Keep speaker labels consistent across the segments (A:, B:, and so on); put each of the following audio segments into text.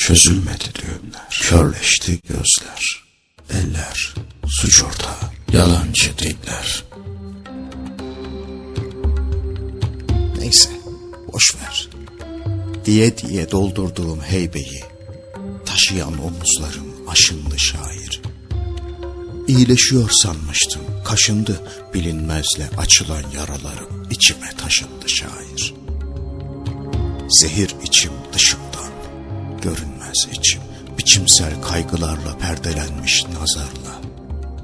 A: Çözülmedi düğümler, körleşti gözler. Eller, suç ortağı, yalancı diller. Neyse, boş ver. Diye diye doldurduğum heybeyi, taşıyan omuzlarım aşındı şair. İyileşiyor sanmıştım, kaşındı bilinmezle açılan yaralarım içime taşındı şair. Zehir içim dışımdan, görünmez içim, biçimsel kaygılarla perdelenmiş nazarla.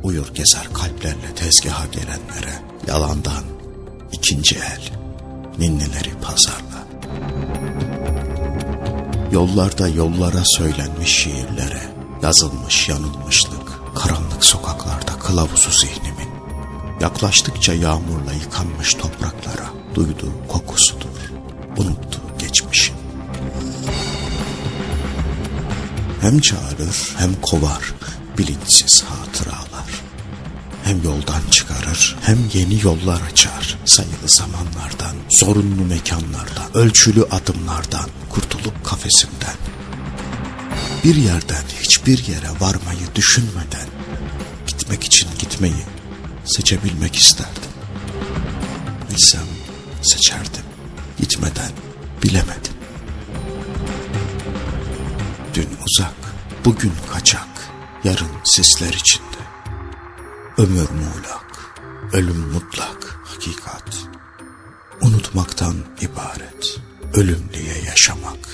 A: Uyur gezer kalplerle tezgaha gelenlere, yalandan. İkinci el, ninnileri pazarla. Yollarda yollara söylenmiş şiirlere, yazılmış yanılmışlık, karanlık sokaklarda kılavuzu zihnimin. Yaklaştıkça yağmurla yıkanmış topraklara, duyduğu kokusudur, unuttuğu Hem çağırır hem kovar bilinçsiz hatıralar. Hem yoldan çıkarır hem yeni yollar açar. Sayılı zamanlardan, sorunlu mekanlardan, ölçülü adımlardan, kurtulup kafesimden. Bir yerden hiçbir yere varmayı düşünmeden, gitmek için gitmeyi seçebilmek isterdim. Bilsem seçerdim. Gitmeden bilemedim. Dün uzak, bugün kaçak, yarın sisler içinde. Ömür muğlak, ölüm mutlak, hakikat. Unutmaktan ibaret, ölüm diye yaşamak.